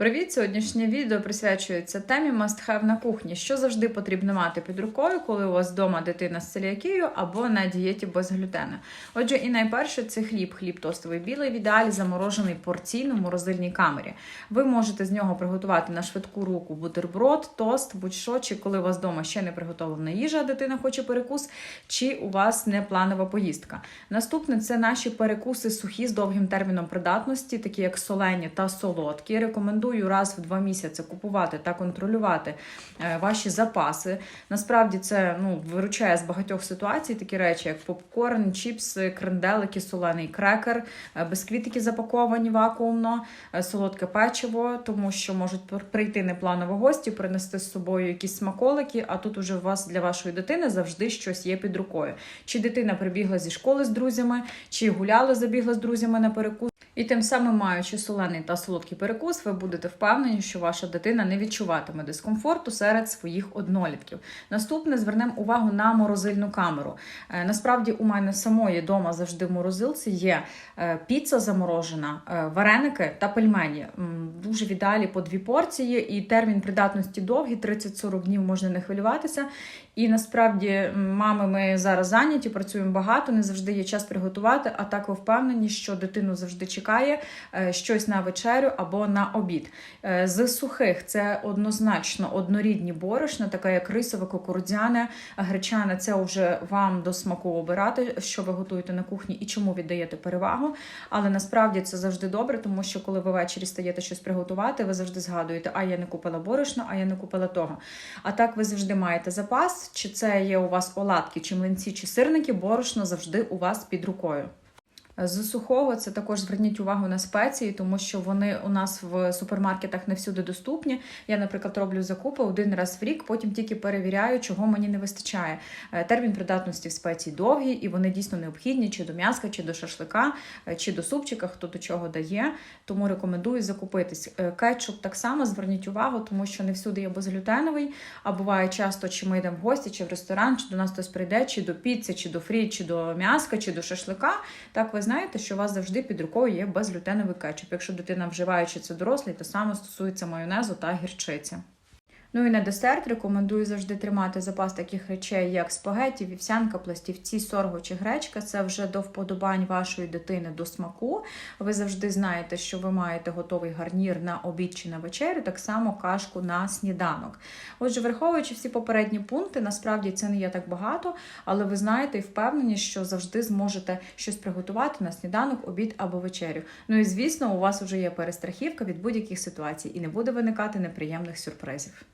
Привіт! Сьогоднішнє відео присвячується темі must have на кухні. Що завжди потрібно мати під рукою, коли у вас вдома дитина з целіакією або на дієті без глютена. Отже, і найперше це хліб. Хліб тостовий білий, в ідеалі заморожений порційно в морозильній камері. Ви можете з нього приготувати на швидку руку бутерброд, тост, будь-що, чи коли у вас вдома ще не приготовлена їжа, а дитина хоче перекус, чи у вас не планова поїздка. Наступне це наші перекуси сухі з довгим терміном придатності, такі як солені та солодкі. Рекомендую раз в два місяці купувати та контролювати е, ваші запаси. Насправді це ну, виручає з багатьох ситуацій такі речі, як попкорн, чіпси, кренделики, солений крекер, е, бісквітики запаковані вакуумно, е, солодке печиво, тому що можуть прийти непланово гості, принести з собою якісь смаколики, а тут уже у вас для вашої дитини завжди щось є під рукою. Чи дитина прибігла зі школи з друзями, чи гуляла, забігла з друзями на перекус. І тим самим, маючи солений та солодкий перекус, ви будете впевнені, що ваша дитина не відчуватиме дискомфорту серед своїх однолітків. Наступне звернемо увагу на морозильну камеру. Е, Насправді, у мене самої дома завжди в морозилці є е, піца заморожена, е, вареники та пельмені. Дуже в по дві порції, і термін придатності довгий 30-40 днів можна не хвилюватися. І насправді, мами, ми зараз зайняті, працюємо багато, не завжди є час приготувати. А так впевнені, що дитину завжди чекає е, щось на вечерю або на обід. Е, З сухих це однозначно однорідні борошна, така як рисове, кукурудзяне, гречане. Це вже вам до смаку обирати, що ви готуєте на кухні і чому віддаєте перевагу. Але насправді це завжди добре, тому що коли ви ввечері стаєте щось приготувати, ви завжди згадуєте, а я не купила борошно, а я не купила того. А так ви завжди маєте запас, чи це є у вас оладки, чи млинці, чи сирники, борошно завжди у вас під рукою. З сухого це також зверніть увагу на спеції, тому що вони у нас в супермаркетах не всюди доступні. Я, наприклад, роблю закупи один раз в рік, потім тільки перевіряю, чого мені не вистачає. Е, Термін придатності в спеції довгий, і вони дійсно необхідні чи до м'яска, чи до шашлика, е, чи до супчика, хто до чого дає. Тому рекомендую закупитись. Е, Кетчуп так само зверніть увагу, тому що не всюди є безглютеновий, а буває часто, чи ми йдемо в гості, чи в ресторан, чи до нас хтось прийде, чи до піци, чи до фрі, чи до м'яска, чи до шашлика. Так ви знаєте, що у вас завжди під рукою є безглютеновий кетчуп. Якщо дитина вживає чи це дорослий, то саме стосується майонезу та гірчиці. Ну і на десерт рекомендую завжди тримати запас таких речей, як спагеті, вівсянка, пластівці, сорго чи гречка. Це вже до вподобань вашої дитини до смаку. Ви завжди знаєте, що ви маєте готовий гарнір на обід чи на вечерю, так само кашку на сніданок. Отже, враховуючи всі попередні пункти, насправді це не є так багато, але ви знаєте і впевнені, що завжди зможете щось приготувати на сніданок, обід або вечерю. Ну і звісно, у вас вже є перестрахівка від будь-яких ситуацій і не буде виникати неприємних сюрпризів.